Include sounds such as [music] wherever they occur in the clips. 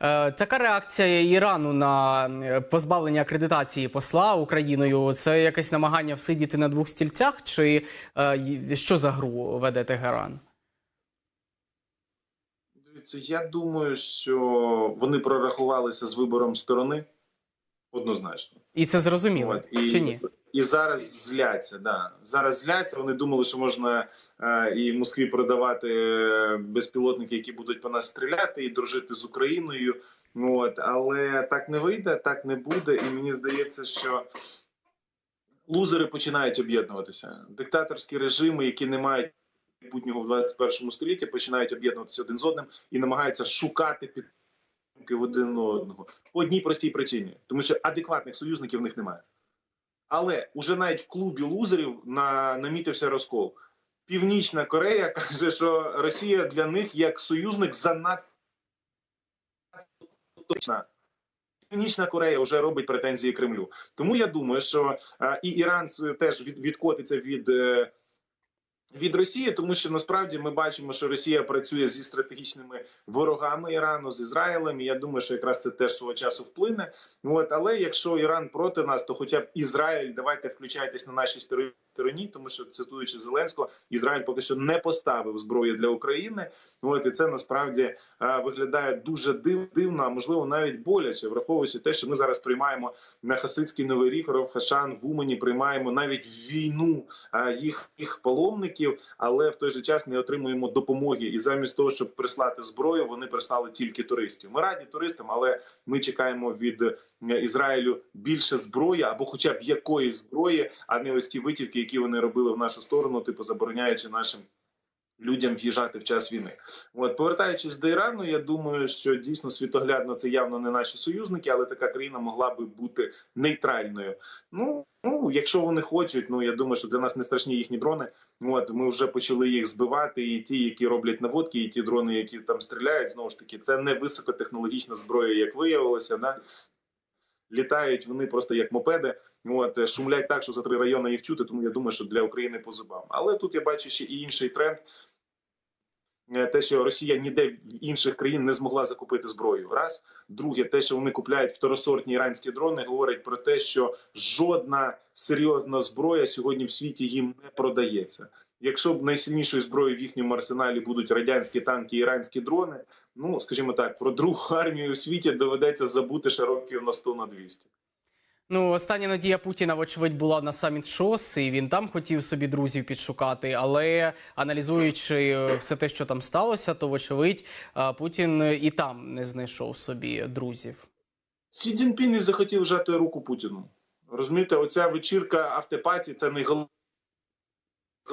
Е, Така реакція Ірану на е, позбавлення акредитації посла Україною це якесь намагання всидіти на двох стільцях, чи е, що за гру веде Тегеран? Дивіться, я думаю, що вони прорахувалися з вибором сторони однозначно. І це зрозуміло От, і, чи ні? І зараз зляться. Да. Зараз зляться. Вони думали, що можна е, і Москві продавати е, безпілотники, які будуть по нас стріляти, і дружити з Україною. От, але так не вийде, так не буде. І мені здається, що лузери починають об'єднуватися. Диктаторські режими, які не мають майбутнього в 21 столітті, починають об'єднуватися один з одним і намагаються шукати підтримки в один одного по одній простій причині, тому що адекватних союзників в них немає. Але уже навіть в клубі лузерів на, намітився розкол. Північна Корея [laughs] каже, що Росія для них як союзник занадто точна. Північна Корея вже робить претензії Кремлю. Тому я думаю, що е, і Іран теж від, відкотиться від. Від Росії, тому що насправді ми бачимо, що Росія працює зі стратегічними ворогами Ірану з Ізраїлем. І я думаю, що якраз це теж свого часу вплине. От але якщо Іран проти нас, то хоча б Ізраїль, давайте включайтесь на нашій стороні. Стороні, тому що цитуючи Зеленського, Ізраїль поки що не поставив зброї для України. От і це насправді е, виглядає дуже див, дивно, а можливо навіть боляче, враховуючи те, що ми зараз приймаємо на Хасидський новий рік, Ров Хашан в Умані приймаємо навіть війну е, їх, їх паломників, але в той же час не отримуємо допомоги. І замість того, щоб прислати зброю, вони прислали тільки туристів. Ми раді туристам, але ми чекаємо від е, Ізраїлю більше зброї або, хоча б якоїсь зброї, а не ось ті витівки, які вони робили в нашу сторону, типу забороняючи нашим. Людям в'їжджати в час війни, от повертаючись до Ірану, я думаю, що дійсно світоглядно це явно не наші союзники, але така країна могла би бути нейтральною. Ну ну якщо вони хочуть, ну я думаю, що для нас не страшні їхні дрони. От ми вже почали їх збивати, і ті, які роблять наводки, і ті дрони, які там стріляють, знову ж таки, це не високотехнологічна зброя, як виявилося. Да? Літають вони просто як мопеди. От е, шумлять так, що за три райони їх чути. Тому я думаю, що для України по зубам. Але тут я бачу ще і інший тренд. Е, Те, що Росія ніде в інших країн не змогла закупити зброю. Раз друге, те, що вони купляють второсортні іранські дрони, говорить про те, що жодна серйозна зброя сьогодні в світі їм не продається. Якщо б найсильнішою зброєю в їхньому арсеналі будуть радянські танки, і іранські дрони, ну скажімо так, про другу армію у світі доведеться забути ще років на 100 на 200. Ну, остання надія Путіна, вочевидь, була на саміт ШОС, і він там хотів собі друзів підшукати. Але аналізуючи е, все те, що там сталося, то вочевидь е, Путін і там не знайшов собі друзів. Сі Цзіньпін не захотів жати руку Путіну. Розумієте, оця вечірка автопаті це найголовніше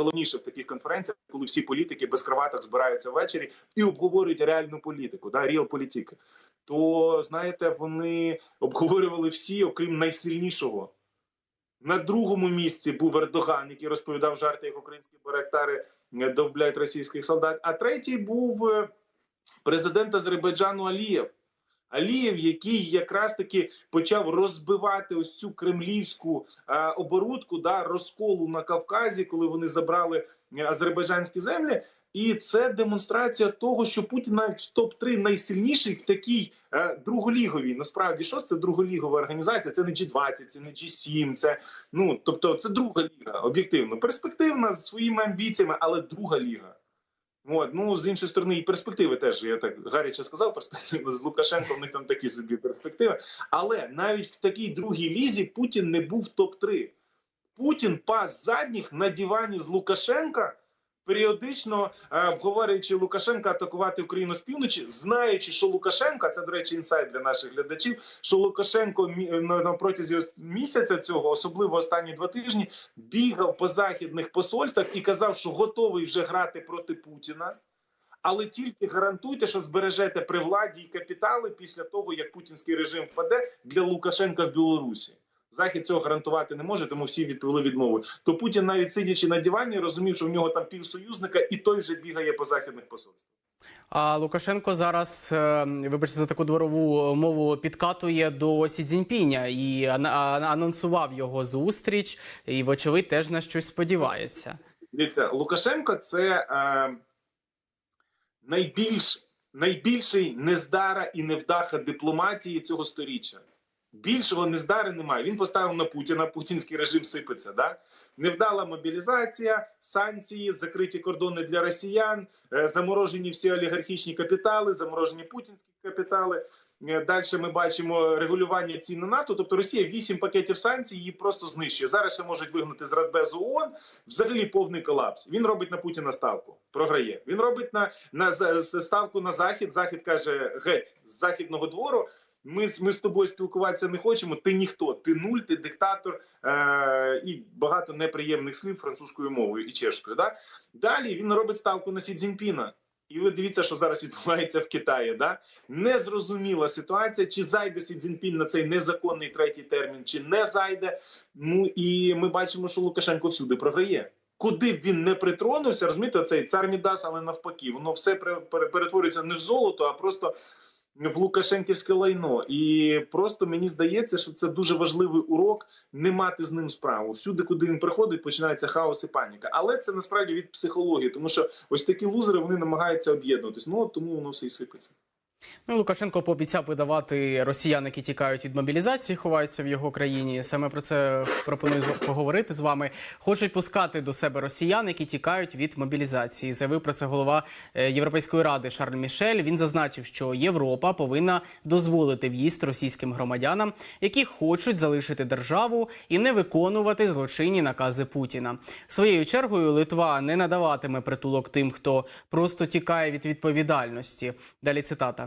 в таких конференціях, коли всі політики без кроваток збираються ввечері і обговорюють реальну політику, да, реал політики. То знаєте, вони обговорювали всі, окрім найсильнішого. На другому місці був Ердоган, який розповідав жарти, як українські барактари е, довбляють російських солдат. А третій був е, президент Азербайджану Алієв. Алієв, який якраз таки почав розбивати ось цю кремлівську е, оборудку да, розколу на Кавказі, коли вони забрали е, азербайджанські землі. І це демонстрація того, що Путін навіть в топ 3 найсильніший в такій е, друголіговій. Насправді, що це друголігова організація? Це не G20, це не G7, це ну тобто це друга ліга, об'єктивно перспективна з своїми амбіціями, але друга ліга. От, ну з іншої сторони, і перспективи теж я так гаряче сказав. Перспективи з Лукашенком в них там такі собі перспективи. Але навіть в такій другій лізі Путін не був топ 3 Путін пас задніх на дивані з Лукашенка, періодично е, вговорюючи Лукашенка атакувати Україну з півночі, знаючи, що Лукашенка, це до речі, інсайт для наших глядачів. Що Лукашенко на, на протязі місяця цього, особливо останні два тижні, бігав по західних посольствах і казав, що готовий вже грати проти Путіна. Але тільки гарантуйте, що збережете при владі і капітали після того, як путінський режим впаде для Лукашенка в Білорусі. Захід цього гарантувати не може, тому всі відповіли відмовою. То Путін, навіть сидячи на дивані, розумів, що в нього там півсоюзника, і той вже бігає по західних посольствах. А Лукашенко зараз, е, вибачте за таку дворову мову, підкатує до Сі Цзіньпіня і анонсував його зустріч, і вочевидь теж на щось сподівається. Дивіться, Лукашенко це е, найбільш найбільший нездара і невдаха дипломатії цього сторіччя. Більшого нездари немає. Він поставив на Путіна, путінський режим сипеться. Да? Невдала мобілізація, санкції, закриті кордони для росіян, е, заморожені всі олігархічні капітали, заморожені путінські капітали. Далі ми бачимо регулювання цін на нафту. Тобто Росія вісім пакетів санкцій її просто знищує. Зараз ще можуть вигнати з Радбезу ООН. Взагалі повний колапс. Він робить на Путіна ставку. Програє. Він робить на, на ставку на захід. Захід каже: геть з західного двору. Ми, ми з тобою спілкуватися не хочемо. Ти ніхто, ти нуль, ти диктатор е- і багато неприємних слів французькою мовою і чешською. Да? Далі він робить ставку на Сі Цзіньпіна. І ви дивіться, що зараз відбувається в Китаї. Да? Незрозуміла ситуація, чи зайде Сі Цзіньпін на цей незаконний третій термін, чи не зайде. Ну і ми бачимо, що Лукашенко всюди програє. Куди б він не притронувся, розумієте, цей цар Мідас, але навпаки, воно все пере- пере- перетворюється не в золото, а просто в Лукашенківське лайно. І просто мені здається, що це дуже важливий урок не мати з ним справу. Всюди, куди він приходить, починається хаос і паніка. Але це насправді від психології, тому що ось такі лузери вони намагаються об'єднуватись. Ну тому воно все і сипеться. Ну, Лукашенко пообіцяв видавати росіян, які тікають від мобілізації, ховаються в його країні. Саме про це пропоную поговорити з вами. Хочуть пускати до себе росіян, які тікають від мобілізації. Заявив про це голова е, Європейської ради Шарль Мішель. Він зазначив, що Європа повинна дозволити в'їзд російським громадянам, які хочуть залишити державу і не виконувати злочинні накази Путіна. Своєю чергою Литва не надаватиме притулок тим, хто просто тікає від відповідальності. Далі цитата.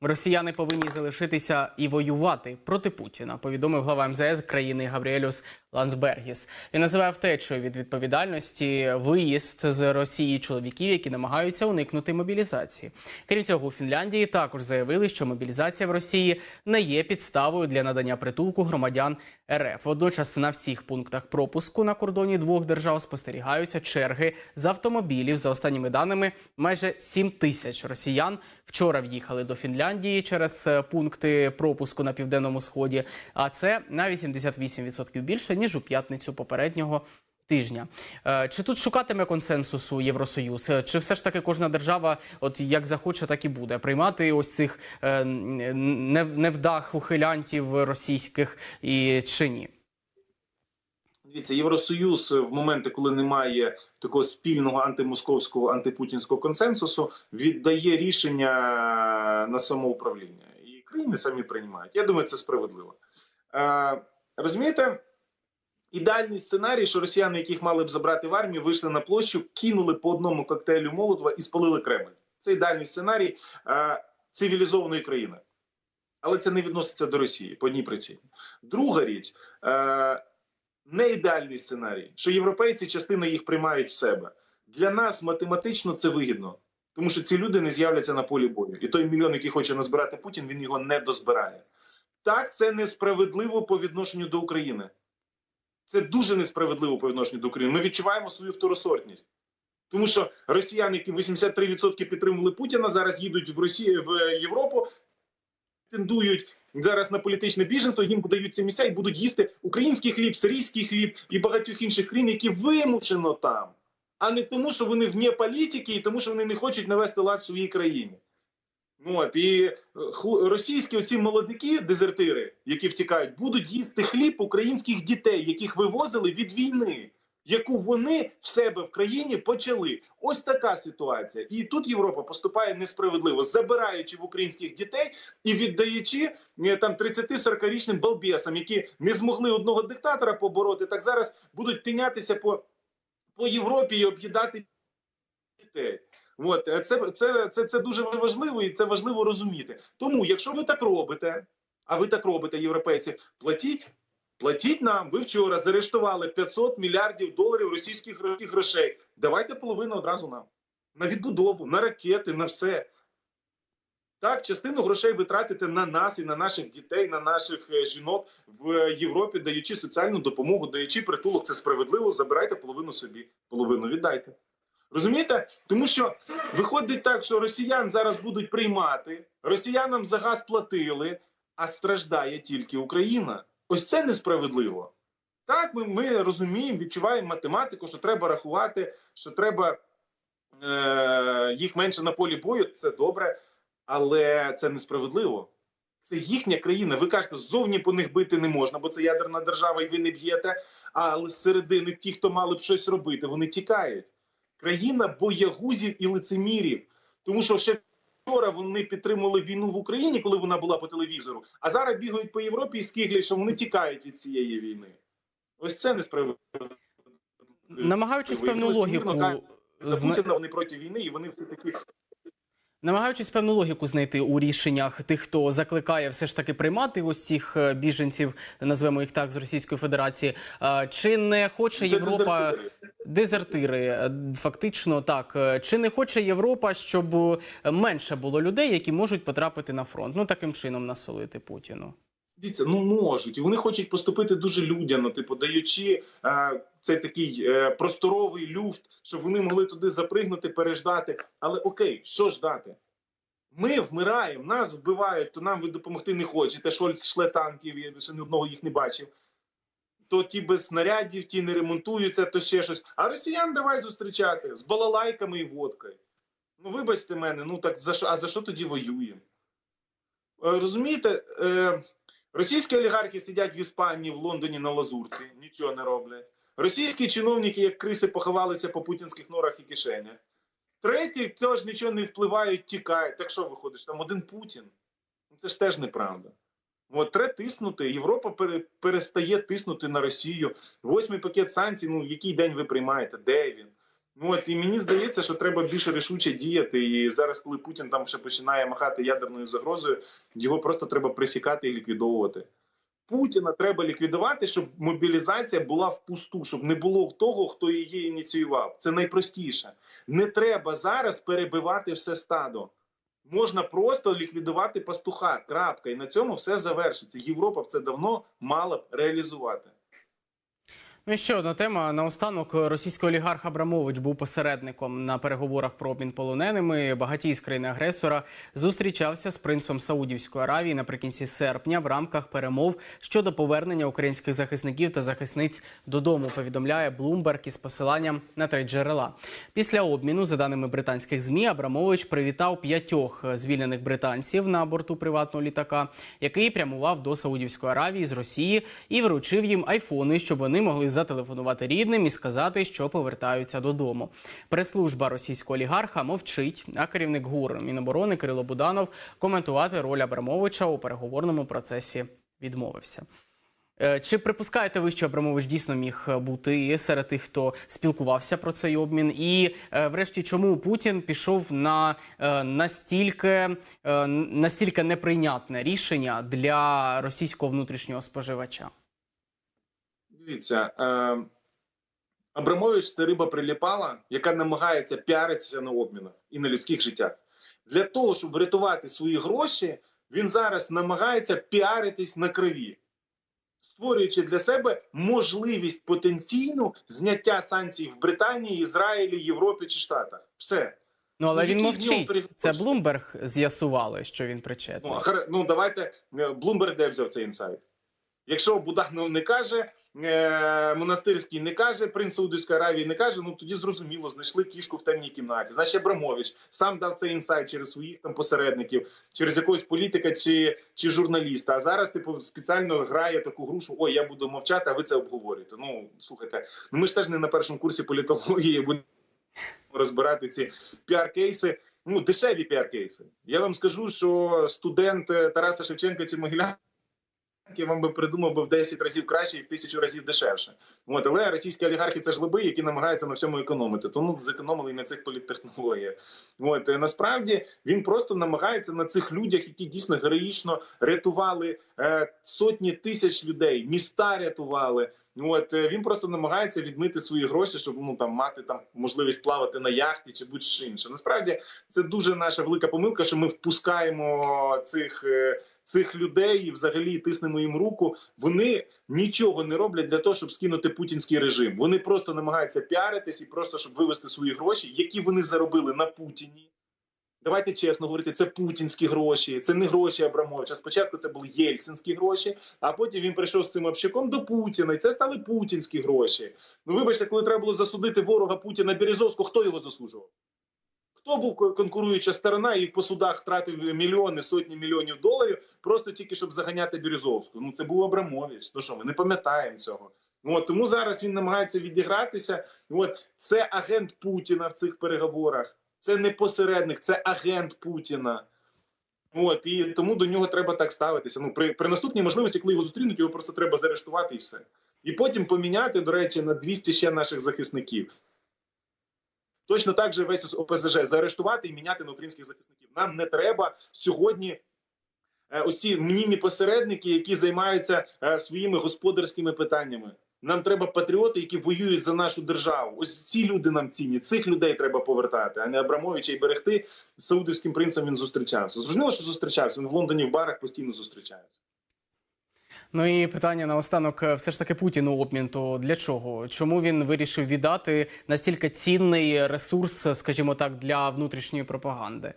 Росіяни повинні залишитися і воювати проти Путіна, повідомив глава МЗС країни Габріелюс Лансбергіс. Він називає втечею від відповідальності виїзд з Росії чоловіків, які намагаються уникнути мобілізації. Крім цього, у Фінляндії також заявили, що мобілізація в Росії не є підставою для надання притулку громадян РФ. Водночас на всіх пунктах пропуску на кордоні двох держав спостерігаються черги з автомобілів. За останніми даними, майже 7 тисяч росіян вчора в'їхали до Фінляндії через е, пункти пропуску на південному сході. А це на 88% більше ніж у п'ятницю попереднього. Тижня Е, чи тут шукатиме консенсусу Євросоюз? Е, Чи все ж таки кожна держава, от як захоче, так і буде приймати ось цих невдах ухилянтів російських і чи ні? Дивіться, Євросоюз в моменти, коли немає такого спільного антимосковського антипутінського консенсусу, віддає рішення на самоуправління, і країни самі приймають. Я думаю, це справедливо. Е, розумієте, ідеальний сценарій, що росіяни, яких мали б забрати в армію, вийшли на площу, кинули по одному коктейлю Молотова і спалили Кремль. Це ідеальний сценарій е, цивілізованої країни. Але це не відноситься до Росії по одній причині. Друга річ. Е, не ідеальний сценарій, що європейці частину їх приймають в себе. Для нас математично це вигідно, тому що ці люди не з'являться на полі бою. І той мільйон, який хоче назбирати Путін, він його не дозбирає. Так, це несправедливо по відношенню до України. Це дуже несправедливо по відношенню до України. Ми відчуваємо свою второсортність. Тому що росіяни, які 83% підтримували Путіна, зараз їдуть в Росію в Європу, тендують зараз на політичне біженство, їм подають ці місця і будуть їсти український хліб, сирійський хліб і багатьох інших країн, які вимушено там, а не тому, що вони вне політики, і тому, що вони не хочуть навести лад в своїй країні. Ну, От і е, російські оці молодики, дезертири, які втікають, будуть їсти хліб українських дітей, яких вивозили від війни, яку вони в себе в країні почали. Ось така ситуація. І тут Європа поступає несправедливо, забираючи в українських дітей і віддаючи е, там 30-40-річним балбесам, які не змогли одного диктатора побороти, так зараз будуть тинятися по, по Європі і об'їдати дітей. От е, це, це, це, це дуже важливо і це важливо розуміти. Тому, якщо ви так робите, а ви так робите, європейці, платіть. Платіть нам. Ви вчора заарештували 500 мільярдів доларів російських грошей. Давайте половину одразу нам на відбудову, на ракети, на все. Так, частину грошей витратите на нас і на наших дітей, на наших е, жінок в Європі, даючи соціальну допомогу, даючи притулок. Це справедливо. Забирайте половину собі, половину віддайте. Розумієте? Тому що виходить так, що росіян зараз будуть приймати, росіянам за газ платили, а страждає тільки Україна. Ось це несправедливо. Так, ми, ми розуміємо, відчуваємо математику, що треба рахувати, що треба е, їх менше на полі бою. Це добре. Але це несправедливо. Це їхня країна. Ви кажете, ззовні по них бити не можна, бо це ядерна держава, і ви не б'єте. Але зсередини ті, хто мали б щось робити, вони тікають. Країна боягузів і лицемірів. Тому що ще вчора вони підтримували війну в Україні, коли вона була по телевізору, а зараз бігають по Європі і скиглять, що вони тікають від цієї війни. Ось це несправедливо. Намагаючись певну логіку кажете, За Путіна вони проти війни, і вони все таки Намагаючись певну логіку знайти у рішеннях тих, хто закликає все ж таки приймати ось цих е, біженців, назвемо їх так, з Російської Федерації. е, Чи не хоче Європа дезертири. е, Фактично так. Чи не хоче Європа, щоб менше було людей, які можуть потрапити на фронт? Ну таким чином насолити Путіну. Дивіться, ну можуть, і вони хочуть поступити дуже людяно, типу, даючи е, цей такий е, просторовий люфт, щоб вони могли туди запригнути, переждати. Але окей, що ждати? Ми вмираємо, нас вбивають, то нам ви допомогти не хочете. Шольц шле танків, я ще ні одного їх не бачив. То ті без снарядів, ті не ремонтуються, то ще щось. А росіян давай зустрічати з балалайками і водкою. Ну, вибачте мене, ну так за що, а за що тоді воюємо? Е, Розумієте, е, російські олігархи сидять в Іспанії, в Лондоні на лазурці, нічого не роблять. Російські чиновники, як криси, поховалися по путінських норах і кишенях. Треті теж нічого не впливають, тікають. Так що виходиш? Там один Путін. Ну, Це ж теж неправда. От треба тиснути. Європа пере, перестає тиснути на Росію. Восьмий пакет санкцій. Ну який день ви приймаєте? Де він? От і мені здається, що треба більше рішуче діяти. І зараз, коли Путін там ще починає махати ядерною загрозою, його просто треба присікати і ліквідовувати. Путіна треба ліквідувати, щоб мобілізація була впусту, щоб не було того, хто її ініціював. Це найпростіше. Не треба зараз перебивати все стадо. Можна просто ліквідувати пастуха. Крапка. І на цьому все завершиться. Європа б це давно мала б реалізувати. Ну ще одна тема. Наостанок російський олігарх Абрамович був посередником на переговорах про обмін полоненими. Багатій з країни-агресора зустрічався з принцем Саудівської Аравії наприкінці серпня в рамках перемов щодо повернення українських захисників та захисниць додому. Повідомляє Блумберг із посиланням на три джерела. Після обміну, за даними британських змі, Абрамович привітав п'ятьох звільнених британців на борту приватного літака, який прямував до Саудівської Аравії з Росії, і вручив їм айфони, щоб вони могли зателефонувати рідним і сказати, що повертаються додому. Прес-служба російського олігарха мовчить, а керівник ГУР Міноборони Кирило Буданов коментувати роль Абрамовича у переговорному процесі відмовився. Е, Чи припускаєте ви, що Абрамович дійсно міг бути серед тих, хто спілкувався про цей обмін? І е, врешті, чому Путін пішов на е, настільки, настільки неприйнятне рішення для російського внутрішнього споживача? Дивіться, е, Абрамович це риба приліпала, яка намагається піаритися на обмінах і на людських життях. Для того, щоб врятувати свої гроші, він зараз намагається піаритись на крові, створюючи для себе можливість потенційну зняття санкцій в Британії, Ізраїлі, Європі чи Штатах. Все. Ну але Ну, він мовчить. Це Блумберг з'ясували, що він причетний. Ну, ну давайте е, Блумберг де взяв цей інсайт. Якщо Буданов не каже, е, монастирський не каже, принц Саудівської Аравії не каже, ну тоді зрозуміло, знайшли кішку в темній кімнаті. Значить, Абрамович сам дав цей інсайт через своїх там посередників, через якогось політика чи, чи журналіста. А зараз типу спеціально грає таку гру, що ой, я буду мовчати, а ви це обговорюєте. Ну слухайте, ну ми ж теж не на першому курсі політології будемо розбирати ці піар-кейси. Ну, дешеві піар-кейси. Я вам скажу, що студент е, Тараса Шевченка чи Могилянки вам би придумав би в 10 разів краще і в тисячу разів дешевше. От, але російські олігархи це жлоби, які намагаються на всьому економити. Тому зекономили і на цих політтехнологіях. От е, насправді він просто намагається на цих людях, які дійсно героїчно рятували е, сотні тисяч людей, міста рятували. От е, він просто намагається відмити свої гроші, щоб ну там мати там можливість плавати на яхті чи будь-що інше. Насправді це дуже наша велика помилка, що ми впускаємо цих. Цих людей і взагалі тиснемо їм руку. Вони нічого не роблять для того, щоб скинути путінський режим. Вони просто намагаються піаритись і просто щоб вивести свої гроші, які вони заробили на Путіні. Давайте чесно говорити, це путінські гроші, це не гроші Абрамовича. Спочатку це були єльцинські гроші, а потім він прийшов з цим общаком до Путіна, і це стали путінські гроші. Ну вибачте, коли треба було засудити ворога Путіна Березовського, хто його засуджував? Хто був конкуруюча сторона і по судах втратив мільйони, сотні мільйонів доларів, просто тільки щоб заганяти Бірюзовську? Ну це був Абрамович. Ну що, ми не пам'ятаємо цього. От, тому зараз він намагається відігратися. От це агент Путіна в цих переговорах. Це не посередник, це агент Путіна. От і тому до нього треба так ставитися. Ну при, при наступній можливості, коли його зустрінуть, його просто треба заарештувати і все. І потім поміняти, до речі, на 200 ще наших захисників. Точно так же весь ОПЗЖ заарештувати і міняти на українських захисників. Нам не треба сьогодні. е, Ось ці мнімі посередники, які займаються е, своїми господарськими питаннями. Нам треба патріоти, які воюють за нашу державу. Ось ці люди нам цінні. Цих людей треба повертати, а не Абрамовича і берегти. З саудівським принцем він зустрічався. Зрозуміло, що зустрічався. Він в Лондоні в барах постійно зустрічається. Ну і питання наостанок, останок все ж таки Путіну обмін. То для чого? Чому він вирішив віддати настільки цінний ресурс, скажімо так, для внутрішньої пропаганди?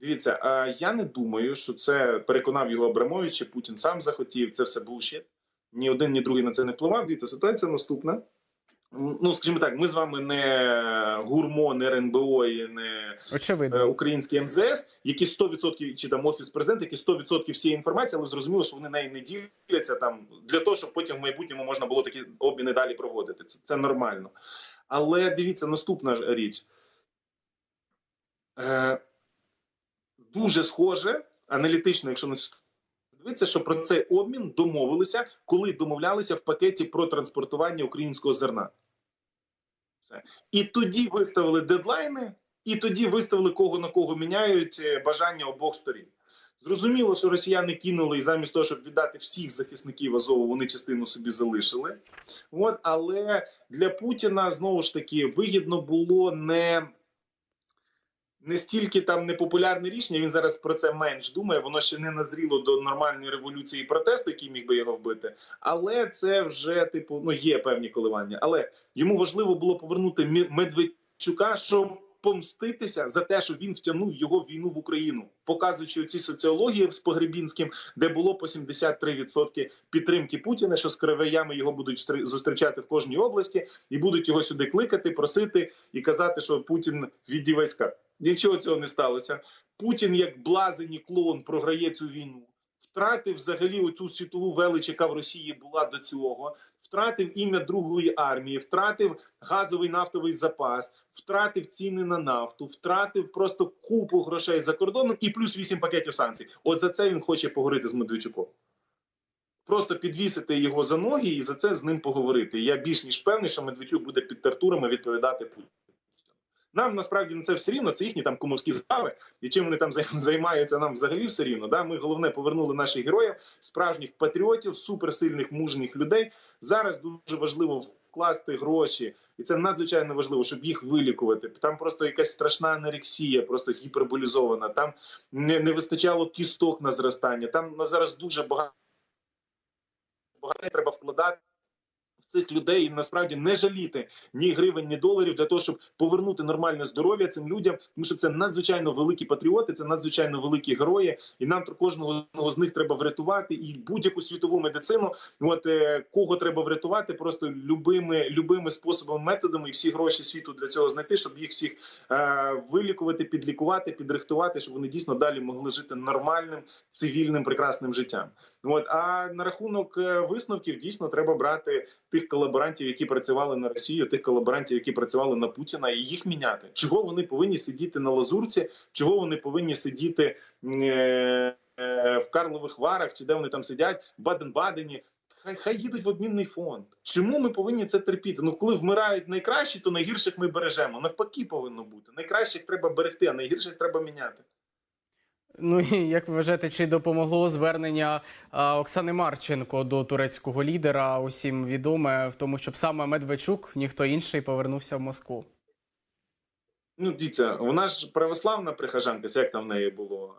Дивіться, е, я не думаю, що це переконав його Абрамович, чи Путін сам захотів. Це все булшіт. Ні один, ні другий на це не впливав. Дивіться, ситуація наступна. Ну, скажімо так, ми з вами не гурмо, не РНБО і не е, Очевидно. український МЗС, які 100% чи там офіс президента, які 100% всієї інформації, але зрозуміло, що вони нею не діляться там для того, щоб потім в майбутньому можна було такі обміни далі проводити. Це, це нормально. Але дивіться, наступна річ. Е, дуже схоже, аналітично, якщо не дивитися, що про цей обмін домовилися, коли домовлялися в пакеті про транспортування українського зерна. Все. І тоді виставили дедлайни, і тоді виставили кого на кого міняють е, бажання обох сторін. Зрозуміло, що росіяни кинули, і замість того, щоб віддати всіх захисників Азову, вони частину собі залишили. От, але для Путіна знову ж таки вигідно було не. Не стільки там непопулярне рішення, він зараз про це менш думає. Воно ще не назріло до нормальної революції і протесту, який міг би його вбити. Але це вже типу ну є певні коливання. Але йому важливо було повернути Медведчука, щоб помститися за те, що він втягнув його в війну в Україну, показуючи ці соціології з Погребінським, де було по 73% підтримки Путіна, що з криваями його будуть зустрічати в кожній області, і будуть його сюди кликати, просити і казати, що Путін війська. Нічого цього не сталося. Путін, як блазень і клоун, програє цю війну. Втратив взагалі оцю світову велич, яка в Росії була до цього. Втратив ім'я другої армії, втратив газовий нафтовий запас, втратив ціни на нафту, втратив просто купу грошей за кордоном і плюс вісім пакетів санкцій. От за це він хоче поговорити з Медведчуком. Просто підвісити його за ноги і за це з ним поговорити. Я більш ніж певний, що Медведчук буде під тартурами відповідати Путіну. Нам насправді на це все рівно, це їхні там кумовські справи, і чим вони там [laughs] займаються, нам взагалі все рівно. Да? Ми головне повернули наших героїв, справжніх патріотів, суперсильних мужніх людей. Зараз дуже важливо вкласти гроші, і це надзвичайно важливо, щоб їх вилікувати. Там просто якась страшна анерексія, просто гіперболізована. Там не, не вистачало кісток на зростання. Там на зараз дуже багато багато треба вкладати. Цих людей і насправді не жаліти ні гривень, ні доларів для того, щоб повернути нормальне здоров'я цим людям, тому що це надзвичайно великі патріоти, це надзвичайно великі герої, і нам кожного з них треба врятувати. І будь-яку світову медицину, от е, кого треба врятувати, просто любими любими способами, методами, і всі гроші світу для цього знайти, щоб їх всіх е, вилікувати, підлікувати, підрихтувати, щоб вони дійсно далі могли жити нормальним, цивільним, прекрасним життям. От а на рахунок е, висновків дійсно треба брати тих колаборантів, які працювали на Росію, тих колаборантів, які працювали на Путіна, і їх міняти. Чого вони повинні сидіти на лазурці? Чого вони повинні сидіти е, е, в Карлових Варах, чи де вони там сидять, в Баден-Бадені? Хай хай їдуть в обмінний фонд. Чому ми повинні це терпіти? Ну коли вмирають найкращі, то найгірших ми бережемо. Навпаки, повинно бути. Найкращих треба берегти, а найгірших треба міняти. Ну і як ви вважаєте, чи допомогло звернення Оксани Марченко до турецького лідера? Усім відоме в тому, щоб саме Медведчук, ніхто інший, повернувся в Москву. Ну, дивіться, вона ж православна прихожанка, як там в неї було.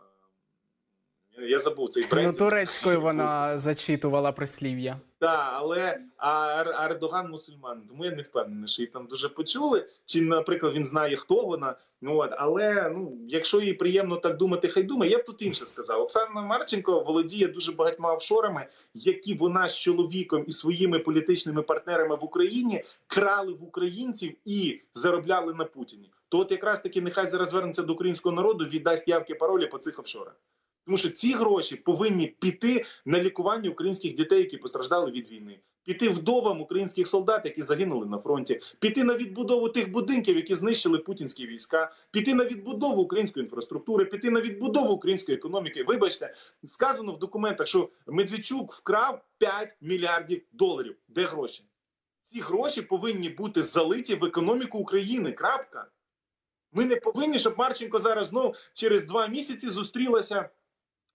Я забув цей Ну, бренд. турецькою вона зачитувала прислів'я. Так, але а Ер- Ердоган мусульман, тому я не впевнений, що її там дуже почули. Чи, наприклад, він знає, хто вона. Ну от, але ну, якщо їй приємно так думати, хай думає. Я б тут інше сказав. Оксана Марченко володіє дуже багатьма офшорами, які вона з чоловіком і своїми політичними партнерами в Україні крали в українців і заробляли на Путіні. то от якраз таки нехай зараз звернеться до українського народу, віддасть явки паролі по цих офшорах. Тому що ці гроші повинні піти на лікування українських дітей, які постраждали від війни, піти вдовам українських солдат, які загинули на фронті, піти на відбудову тих будинків, які знищили путінські війська, піти на відбудову української інфраструктури, піти на відбудову української економіки. Вибачте, сказано в документах, що Медведчук вкрав 5 мільярдів доларів. Де гроші? Ці гроші повинні бути залиті в економіку України. Крапка. Ми не повинні, щоб Марченко зараз знов через два місяці зустрілася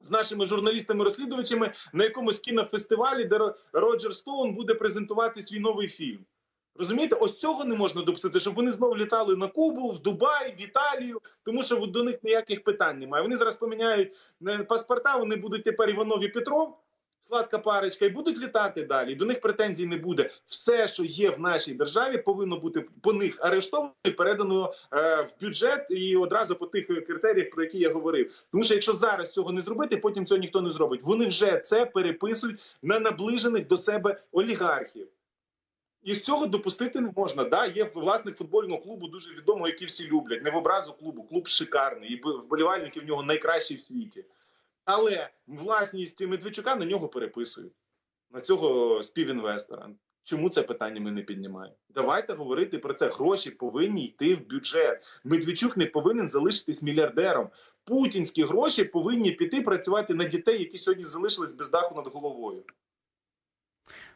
з нашими журналістами-розслідувачами на якомусь кінофестивалі, де Роджер Стоун буде презентувати свій новий фільм. Розумієте, ось цього не можна допустити, щоб вони знову літали на Кубу, в Дубай, в Італію, тому що до них ніяких питань немає. Вони зараз поміняють е, паспорта, вони будуть тепер Іванов і Петров, сладка парочка, і будуть літати далі. До них претензій не буде. Все, що є в нашій державі, повинно бути по них арештовано і передано е, в бюджет і одразу по тих критеріях, про які я говорив. Тому що якщо зараз цього не зробити, потім цього ніхто не зробить. Вони вже це переписують на наближених до себе олігархів. І з цього допустити не можна. Да, є власник футбольного клубу, дуже відомого, який всі люблять. Не в образу клубу. Клуб шикарний, і вболівальники в нього найкращі в світі. Але власність Медведчука на нього переписують на цього співінвестора. Чому це питання ми не піднімаємо? Давайте говорити про це. Гроші повинні йти в бюджет. Медведчук не повинен залишитись мільярдером. Путінські гроші повинні піти працювати на дітей, які сьогодні залишились без даху над головою.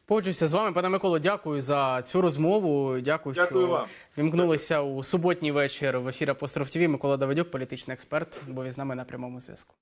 Погоджуюся з вами, пане Миколо. Дякую за цю розмову. Дякую, Дякую що вам. вімкнулися у суботній вечір в ефір Апостроф ТВ. Микола Давидюк, політичний експерт, був із нами на прямому зв'язку.